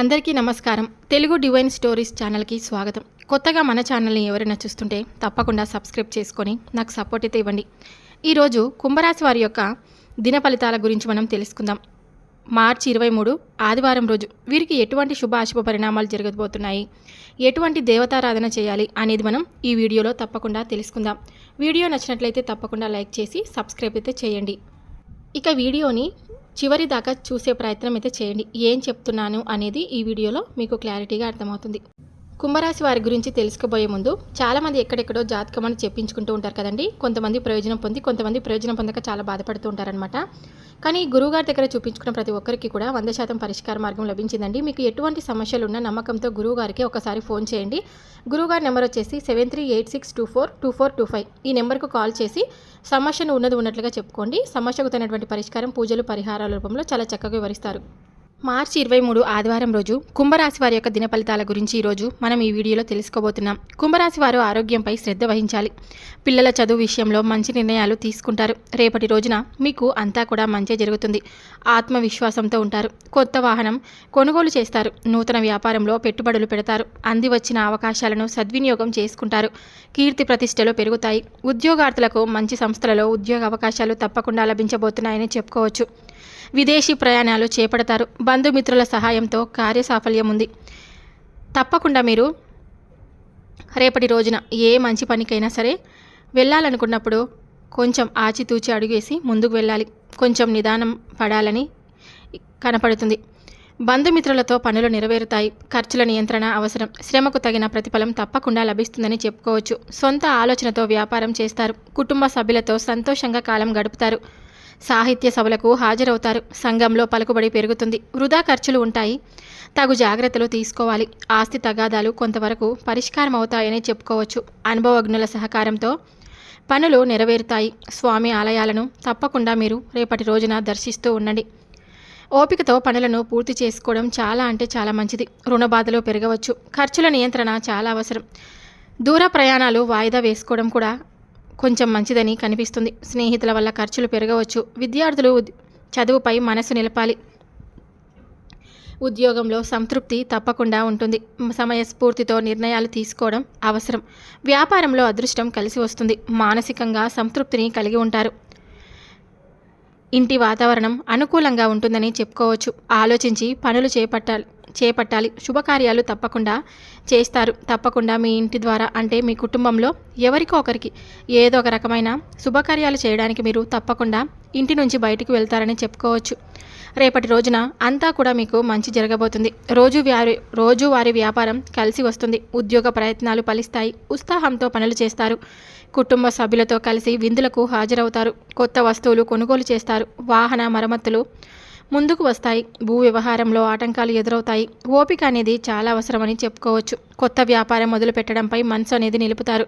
అందరికీ నమస్కారం. Telugu divine stories ఛానల్కి స్వాగతం. కొత్తగా మన ఛానల్ని ఎవరైనా చూస్తుంటే తప్పకుండా సబ్స్క్రైబ్ చేసుకొని నాకు సపోర్ట్ అయితే ఇవ్వండి. ఈరోజు కుంభరాశి వారి యొక్క దిన ఫలితాల గురించి మనం తెలుసుకుందాం. మార్చి ఇరవై మూడు ఆదివారం రోజు వీరికి ఎటువంటి శుభ అశుభ పరిణామాలు జరగబోతున్నాయి? ఎటువంటి దేవతారాధన చేయాలి అనేది మనం ఈ వీడియోలో తప్పకుండా తెలుసుకుందాం. వీడియో నచ్చినట్లయితే తప్పకుండా లైక్ చేసి సబ్స్క్రైబ్ అయితే చేయండి. ఇక వీడియోని చివరి దాకా చూసే ప్రయత్నం అయితే చేయండి. ఏం చెప్తున్నాను అనేది ఈ వీడియోలో మీకు క్లారిటీగా అర్థమవుతుంది. కుంభరాశి వారి గురించి తెలుసుకోబోయే ముందు చాలామంది ఎక్కడెక్కడో జాతకం అని చెప్పించుకుంటూ ఉంటారు కదండి. కొంతమంది ప్రయోజనం పొంది కొంతమంది ప్రయోజనం పొందక చాలా బాధపడుతూ ఉంటారనమాట కానీ గురువుగారి దగ్గర చూపించుకున్న ప్రతి ఒక్కరికి కూడా వంద శాతం పరిష్కార మార్గం లభించిందండి. మీకు ఎటువంటి సమస్యలు ఉన్న నమ్మకంతో గురువుగారికి ఒకసారి ఫోన్ చేయండి. గురువుగారి నెంబర్ వచ్చేసి seven three eight six two four two four two five. ఈ నెంబర్కు కాల్ చేసి సమస్యను ఉన్నది ఉన్నట్లుగా చెప్పుకోండి. సమస్యకు తగినటువంటి పరిష్కారం పూజలు పరిహారాల రూపంలో చాలా చక్కగా వివరిస్తారు. మార్చి ఇరవై మూడు ఆదివారం రోజు కుంభరాశి వారి యొక్క దిన ఫలితాల గురించి ఈరోజు మనం ఈ వీడియోలో తెలుసుకోబోతున్నాం. కుంభరాశి వారు ఆరోగ్యంపై శ్రద్ధ వహించాలి. పిల్లల చదువు విషయంలో మంచి నిర్ణయాలు తీసుకుంటారు. రేపటి రోజున మీకు అంతా కూడా మంచి జరుగుతుంది. ఆత్మవిశ్వాసంతో ఉంటారు. కొత్త వాహనం కొనుగోలు చేస్తారు. నూతన వ్యాపారంలో పెట్టుబడులు పెడతారు. అంది వచ్చిన అవకాశాలను సద్వినియోగం చేసుకుంటారు. కీర్తి ప్రతిష్టలు పెరుగుతాయి. ఉద్యోగార్థులకు మంచి సంస్థలలో ఉద్యోగ అవకాశాలు తప్పకుండా లభించబోతున్నాయని చెప్పుకోవచ్చు. విదేశీ ప్రయాణాలు చేపడతారు. బంధుమిత్రుల సహాయంతో కార్యసాఫల్యం ఉంది తప్పకుండా మీరు రేపటి రోజున ఏ మంచి పనికైనా సరే వెళ్ళాలనుకున్నప్పుడు కొంచెం ఆచితూచి అడుగేసి ముందుకు వెళ్ళాలి. కొంచెం నిదానం పడాలని కనపడుతుంది. బంధుమిత్రులతో పనులు నెరవేరుతాయి. ఖర్చుల నియంత్రణ అవసరం. శ్రమకు తగిన ప్రతిఫలం తప్పకుండా లభిస్తుందని చెప్పుకోవచ్చు. సొంత ఆలోచనతో వ్యాపారం చేస్తారు. కుటుంబ సభ్యులతో సంతోషంగా కాలం గడుపుతారు. సాహిత్య సభలకు హాజరవుతారు. సంఘంలో పలుకుబడి పెరుగుతుంది. వృధా ఖర్చులు ఉంటాయి. తగు జాగ్రత్తలు తీసుకోవాలి. ఆస్తి తగాదాలు కొంతవరకు పరిష్కారం అవుతాయని చెప్పుకోవచ్చు. అనుభవజ్ఞుల సహకారంతో పనులు నెరవేరుతాయి. స్వామి ఆలయాలను తప్పకుండా మీరు రేపటి రోజున దర్శిస్తూ ఉండండి. ఓపికతో పనులను పూర్తి చేసుకోవడం చాలా అంటే చాలా మంచిది. రుణ బాధలు పెరగవచ్చు. ఖర్చుల నియంత్రణ చాలా అవసరం. దూర ప్రయాణాలు వాయిదా వేసుకోవడం కూడా కొంచెం మంచిదని కనిపిస్తుంది. స్నేహితుల వల్ల ఖర్చులు పెరగవచ్చు. విద్యార్థులు ఉద్- చదువుపై మనసు నిలపాలి. ఉద్యోగంలో సంతృప్తి తప్పకుండా ఉంటుంది. సమయస్ఫూర్తితో నిర్ణయాలు తీసుకోవడం అవసరం. వ్యాపారంలో అదృష్టం కలిసి వస్తుంది. మానసికంగా సంతృప్తిని కలిగి ఉంటారు. ఇంటి వాతావరణం అనుకూలంగా ఉంటుందని చెప్పుకోవచ్చు. ఆలోచించి పనులు చేపట్టాలి చేపట్టాలి. శుభకార్యాలు తప్పకుండా చేస్తారు. తప్పకుండా మీ ఇంటి ద్వారా అంటే మీ కుటుంబంలో ఎవరికో ఒకరికి ఏదో ఒక రకమైన శుభకార్యాలు చేయడానికి మీరు తప్పకుండా ఇంటి నుంచి బయటికి వెళ్తారని చెప్పుకోవచ్చు. రేపటి రోజున అంతా కూడా మీకు మంచి జరగబోతుంది. రోజు వ్యారి రోజువారీ వ్యాపారం కలిసి వస్తుంది. ఉద్యోగ ప్రయత్నాలు ఫలిస్తాయి. ఉత్సాహంతో పనులు చేస్తారు. కుటుంబ సభ్యులతో కలిసి విందులకు హాజరవుతారు. కొత్త వస్తువులు కొనుగోలు చేస్తారు. వాహన మరమ్మతులు ముందుకు వస్తాయి. భూ వ్యవహారంలో ఆటంకాలు ఎదురవుతాయి. ఓపిక అనేది చాలా అవసరమని చెప్పుకోవచ్చు. కొత్త వ్యాపారం మొదలుపెట్టడంపై మనసు అనేది నిలుపుతారు.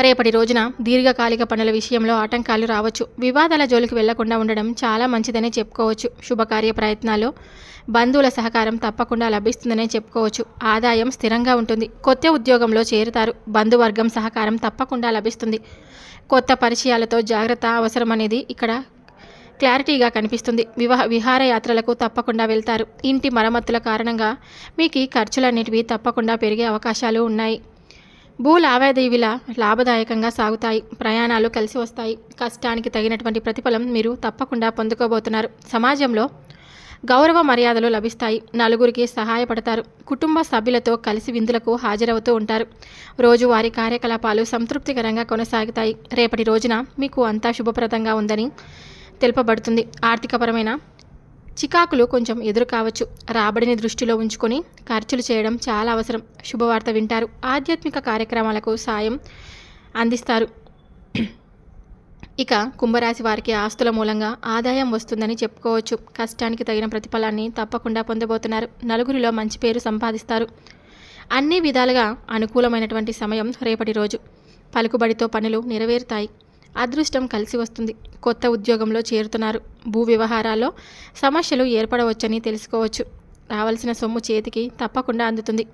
రేపటి రోజున దీర్ఘకాలిక పనుల విషయంలో ఆటంకాలు రావచ్చు. వివాదాల జోలికి వెళ్ళకుండా ఉండడం చాలా మంచిదనే చెప్పుకోవచ్చు. శుభకార్య ప్రయత్నాల్లో బంధువుల సహకారం తప్పకుండా లభిస్తుందనే చెప్పుకోవచ్చు. ఆదాయం స్థిరంగా ఉంటుంది. కొత్త ఉద్యోగంలో చేరుతారు. బంధువర్గం సహకారం తప్పకుండా లభిస్తుంది. కొత్త పరిచయాలతో జాగ్రత్త అవసరం అనేది ఇక్కడ క్లారిటీగా కనిపిస్తుంది. వివాహ విహారయాత్రలకు తప్పకుండా వెళ్తారు. ఇంటి మరమ్మతుల కారణంగా మీకు ఈ ఖర్చులన్నిటివి తప్పకుండా పెరిగే అవకాశాలు ఉన్నాయి. భూ లావాదేవీల లాభదాయకంగా సాగుతాయి. ప్రయాణాలు కలిసి వస్తాయి. కష్టానికి తగినటువంటి ప్రతిఫలం మీరు తప్పకుండా పొందుకోబోతున్నారు. సమాజంలో గౌరవ మర్యాదలు లభిస్తాయి. నలుగురికి సహాయపడతారు. కుటుంబ సభ్యులతో కలిసి విందులకు హాజరవుతూ ఉంటారు. రోజువారీ కార్యకలాపాలు సంతృప్తికరంగా కొనసాగుతాయి. రేపటి రోజున మీకు అంతా శుభప్రదంగా ఉందని తెలుపబడుతుంది. ఆర్థికపరమైన చికాకులు కొంచెం ఎదురు కావచ్చు. రాబడిని దృష్టిలో ఉంచుకొని ఖర్చులు చేయడం చాలా అవసరం. శుభవార్త వింటారు. ఆధ్యాత్మిక కార్యక్రమాలకు సాయం అందిస్తారు. ఇక కుంభరాశి వారికి ఆస్తుల మూలంగా ఆదాయం వస్తుందని చెప్పుకోవచ్చు. కష్టానికి తగిన ప్రతిఫలాన్ని తప్పకుండా పొందబోతున్నారు. నలుగురిలో మంచి పేరు సంపాదిస్తారు. అన్ని విధాలుగా అనుకూలమైనటువంటి సమయం రేపటి రోజు. పలుకుబడితో పనులు నెరవేరుతాయి. అదృష్టం కలిసి వస్తుంది. కొత్త ఉద్యోగంలో చేరుతున్నారు. భూ వ్యవహారాల్లో సమస్యలు ఏర్పడవచ్చని తెలుసుకోవచ్చు. రావాల్సిన సొమ్ము చేతికి తప్పకుండా అందుతుంది.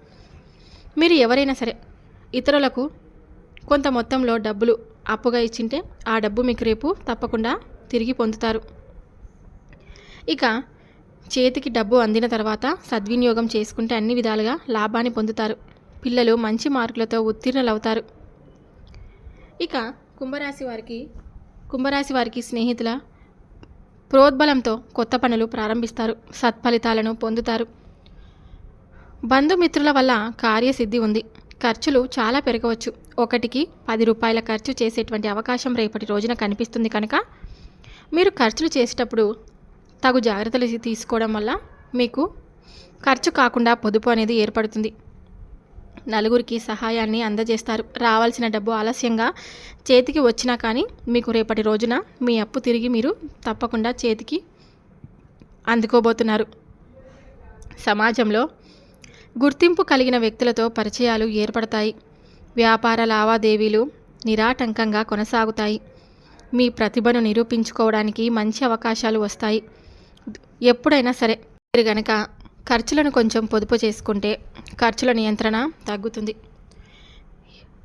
మీరు ఎవరైనా సరే ఇతరులకు కొంత మొత్తంలో డబ్బులు అప్పుగా ఇచ్చింటే ఆ డబ్బు మీకు రేపు తప్పకుండా తిరిగి పొందుతారు. ఇక చేతికి డబ్బు అందిన తర్వాత సద్వినియోగం చేసుకుంటే అన్ని విధాలుగా లాభాన్ని పొందుతారు. పిల్లలు మంచి మార్కులతో ఉత్తీర్ణులవుతారు. ఇక కుంభరాశి వారికి కుంభరాశి వారికి స్నేహితుల ప్రోద్బలంతో కొత్త పనులు ప్రారంభిస్తారు. సత్ఫలితాలను పొందుతారు. బంధుమిత్రుల వల్ల కార్యసిద్ధి ఉంది. ఖర్చులు చాలా పెరగవచ్చు. ఒకటికి పది రూపాయల ఖర్చు చేసేటువంటి అవకాశం రేపటి రోజున కనిపిస్తుంది కనుక మీరు ఖర్చులు చేసేటప్పుడు తగు జాగ్రత్తలు తీసుకోవడం వల్ల మీకు ఖర్చు కాకుండా పొదుపు అనేది ఏర్పడుతుంది. నలుగురికి సహాయాన్ని అందజేస్తారు. రావాల్సిన డబ్బు ఆలస్యంగా చేతికి వచ్చినా కానీ మీకు రేపటి రోజున మీ అప్పు తిరిగి మీరు తప్పకుండా చేతికి అందుకోబోతున్నారు. సమాజంలో గుర్తింపు కలిగిన వ్యక్తులతో పరిచయాలు ఏర్పడతాయి. వ్యాపార లావాదేవీలు నిరాటంకంగా కొనసాగుతాయి. మీ ప్రతిభను నిరూపించుకోవడానికి మంచి అవకాశాలు వస్తాయి. ఎప్పుడైనా సరే మీరు గనక ఖర్చులను కొంచెం పొదుపు చేసుకుంటే ఖర్చుల నియంత్రణ తగ్గుతుంది.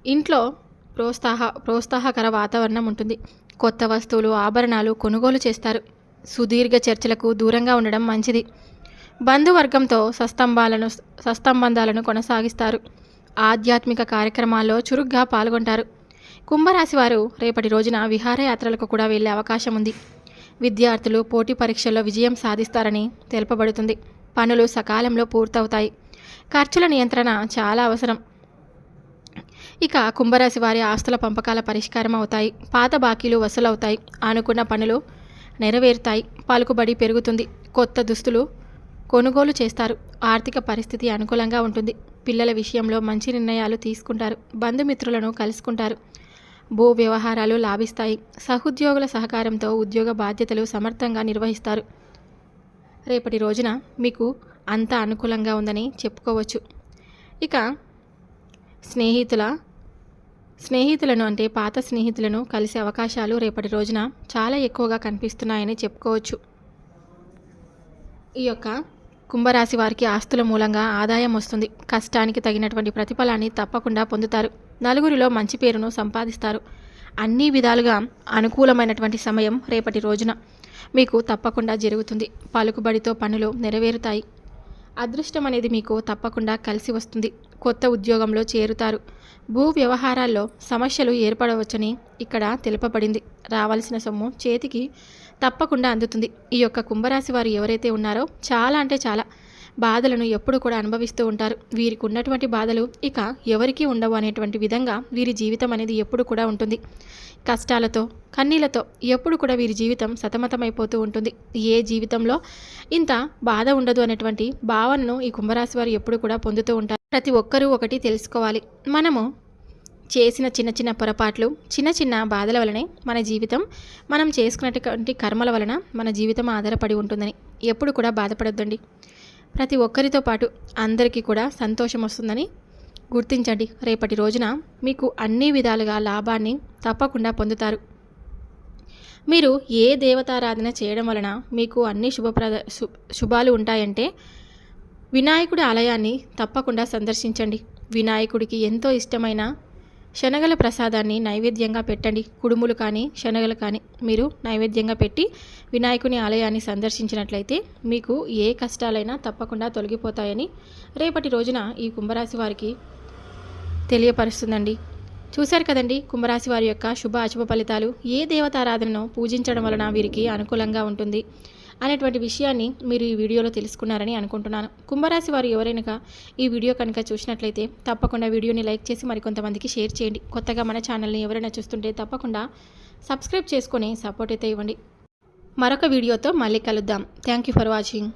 ఇంట్లో ప్రోత్సాహ ప్రోత్సాహకర వాతావరణం ఉంటుంది. కొత్త వస్తువులు ఆభరణాలు కొనుగోలు చేస్తారు. సుదీర్ఘ చర్చలకు దూరంగా ఉండడం మంచిది. బంధువర్గంతో సస్తంభాలను సస్తంబంధాలను కొనసాగిస్తారు. ఆధ్యాత్మిక కార్యక్రమాల్లో చురుగ్గా పాల్గొంటారు. కుంభరాశి వారు రేపటి రోజున విహారయాత్రలకు కూడా వెళ్ళే అవకాశం ఉంది. విద్యార్థులు పోటీ పరీక్షల్లో విజయం సాధిస్తారని తెలుపబడుతుంది. పనులు సకాలంలో పూర్తవుతాయి. ఖర్చుల నియంత్రణ చాలా అవసరం. ఇక కుంభరాశి వారి ఆస్తుల పంపకాల పరిష్కారం అవుతాయి. పాత బాకీలు వసూలవుతాయి. అనుకున్న పనులు నెరవేరుతాయి. పలుకుబడి పెరుగుతుంది. కొత్త దుస్తులు కొనుగోలు చేస్తారు. ఆర్థిక పరిస్థితి అనుకూలంగా ఉంటుంది. పిల్లల విషయంలో మంచి నిర్ణయాలు తీసుకుంటారు. బంధుమిత్రులను కలుసుకుంటారు. భూ వ్యవహారాలు లాభిస్తాయి. సహోద్యోగుల సహకారంతో ఉద్యోగ బాధ్యతలు సమర్థంగా నిర్వహిస్తారు. రేపటి రోజున మీకు అంత అనుకూలంగా ఉందని చెప్పుకోవచ్చు. ఇక స్నేహితుల స్నేహితులను అంటే పాత స్నేహితులను కలిసే అవకాశాలు రేపటి రోజున చాలా ఎక్కువగా కనిపిస్తున్నాయని చెప్పుకోవచ్చు. ఈ యొక్క కుంభరాశి వారికి ఆస్తుల మూలంగా ఆదాయం వస్తుంది. కష్టానికి తగినటువంటి ప్రతిఫలాన్ని తప్పకుండా పొందుతారు. నలుగురిలో మంచి పేరును సంపాదిస్తారు. అన్ని విధాలుగా అనుకూలమైనటువంటి సమయం రేపటి రోజున. మీకు తప్పకుండా జరుగుతుంది. పలుకుబడితో పనులు నెరవేరుతాయి. అదృష్టం అనేది మీకు తప్పకుండా కలిసి వస్తుంది. కొత్త ఉద్యోగంలో చేరుతారు. భూ వ్యవహారాల్లో సమస్యలు ఏర్పడవచ్చని ఇక్కడ తెలుపబడింది. రావాల్సిన సొమ్ము చేతికి తప్పకుండా అందుతుంది. ఈ యొక్క కుంభరాశి వారు ఎవరైతే ఉన్నారో చాలా అంటే చాలా బాధలను ఎప్పుడు కూడా అనుభవిస్తూ ఉంటారు. వీరికి ఉన్నటువంటి బాధలు ఇక ఎవరికీ ఉండవు అనేటువంటి విధంగా వీరి జీవితం అనేది ఎప్పుడు కూడా ఉంటుంది. కష్టాలతో కన్నీళ్ళతో ఎప్పుడు కూడా వీరి జీవితం సతమతమైపోతూ ఉంటుంది. ఏ జీవితంలో ఇంత బాధ ఉండదు అనేటువంటి భావనను ఈ కుంభరాశి వారు ఎప్పుడు కూడా పొందుతూ ఉంటారు. ప్రతి ఒక్కరూ ఒకటి తెలుసుకోవాలి. మనము చేసిన చిన్న చిన్న పొరపాట్లు చిన్న చిన్న బాధల వలనే మన జీవితం మనం చేసుకున్నటువంటి కర్మల వలన మన జీవితం ఆధారపడి ఉంటుందని ఎప్పుడు కూడా బాధపడొద్దండి. ప్రతి ఒక్కరితో పాటు అందరికీ కూడా సంతోషం వస్తుందని గుర్తించండి. రేపటి రోజున మీకు అన్ని విధాలుగా లాభాన్ని తప్పకుండా పొందుతారు. మీరు ఏ దేవతారాధన చేయడం వలన మీకు అన్ని శుభప్రద శుభాలు ఉంటాయంటే వినాయకుడి ఆలయాన్ని తప్పకుండా సందర్శించండి. వినాయకుడికి ఎంతో ఇష్టమైన శనగల ప్రసాదాన్ని నైవేద్యంగా పెట్టండి. కుడుములు కానీ శనగలు కానీ మీరు నైవేద్యంగా పెట్టి వినాయకుని ఆలయాన్ని సందర్శించినట్లయితే మీకు ఏ కష్టాలైనా తప్పకుండా తొలగిపోతాయని రేపటి రోజున ఈ కుంభరాశి వారికి తెలియపరుస్తుందండి. చూశారు కదండి కుంభరాశి వారి యొక్క శుభ అశుభ ఫలితాలు. ఏ దేవతారాధనను పూజించడం వలన వీరికి అనుకూలంగా ఉంటుంది? అనేటువంటి విషయాన్ని మీరు ఈ వీడియోలో తెలుసుకున్నారని అనుకుంటున్నాను. కుంభరాశి వారు ఎవరైనా ఈ వీడియో కనుక చూసినట్లయితే తప్పకుండా వీడియోని లైక్ చేసి మరికొంతమందికి షేర్ చేయండి. కొత్తగా మన ఛానల్ని ఎవరైనా చూస్తుంటే తప్పకుండా సబ్స్క్రైబ్ చేసుకొని సపోర్ట్ అయితే ఇవ్వండి. మరొక వీడియోతో మళ్ళీ కలుద్దాం. Thank you for watching.